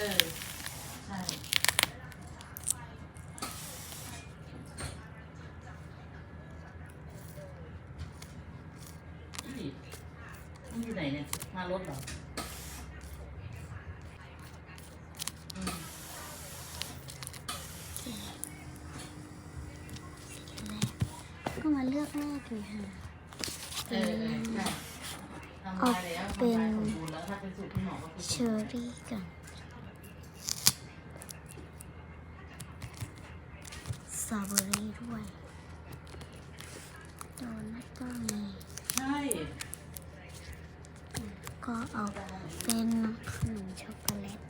เออ ใช่ มันอยู่ไหนเนี่ย มารถเหรอก็มาเลือกแรกเลยค่ะเออเป็นสูอก็คือ เชอรี่กัน ตรอเบอรี่ด้วยโดนัทก็มีใช่ ก็เอาเป็นขนมช็อกโกแลต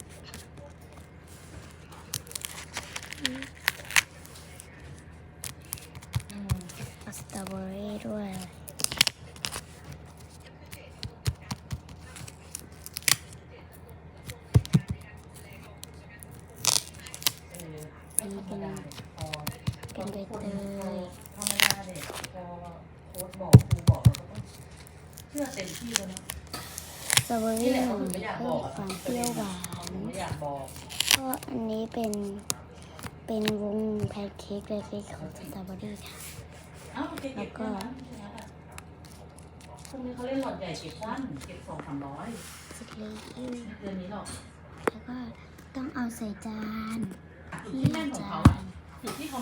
อืม อืม เอาสตรอเบอรี่ด้วย เออธรรมดาพอ เป็นใบเตยธรรมดาเด็กพอโค้ดบอกครูบอกเราก็ต้องเชื่อเต็มที่แล้วนะสตรอเบอนี่รี่แหละหเขาถึงไม่อยากเพิ่บอมกอะความเปรี้ยวหวาเขานถึงไม่อยากบอกก็อันนี้เป็นเป็นวงแพนเค้กเล็กๆของสตรอเบอรี่ค่ะ เอ้าเก็บเก็นะพรุ่งนี้เขาเล่นหลอดใหญ่เก็บสั้นเก็บสองสามร้อยสิเล็กไม่เกินนี้หรอกแล้วก็ต้องเอาใส่จานที่แม่ของเขาอะ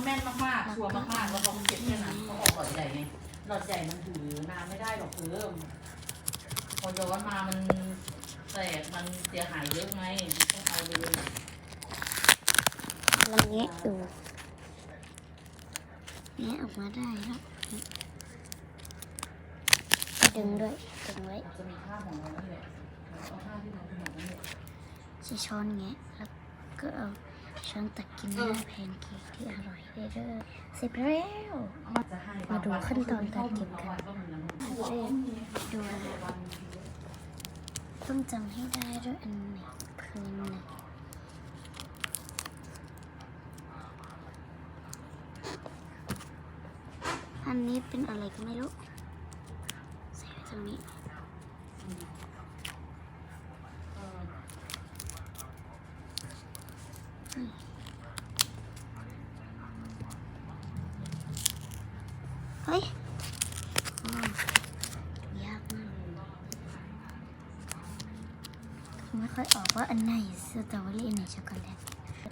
ม่นมากๆชัวร์มากๆแล้วเขาเก็บแค่นั้นเขาออกหลอดใหญ่ไงหลอดใหญ่มันถือนานไม่ได้หรอกเพิ่มพอย้อนมามันแตกมันเสียหายเยอะไงต้องเอาเลยลองแงะดูแงะออกมาได้แล้วดึงด้วยดึงไว้จะมีค่าของเรานั่นแหละเอาค่าที่เราถนัดนั่นแหละใช้ช้อนแงะแล้วก็เอา ช้อนตักกินหน้าแพนเค้กที่อร่อยได้เลยเสร็จแล้วจะให้มาดูขั้นตอนการเก็บกันก็มีนะดูนะต้องจำให้ได้ด้วยอันไหนพื้นไหนอันนี้เป็นอะไรก็ไม่รู้ ใส่ไว้ตรงนี้ เฮ้ยอ๋อยากมากไม่ค่อยออกว่าอันไหนสตรอเบอรี่อันไหนช็อกโกแลต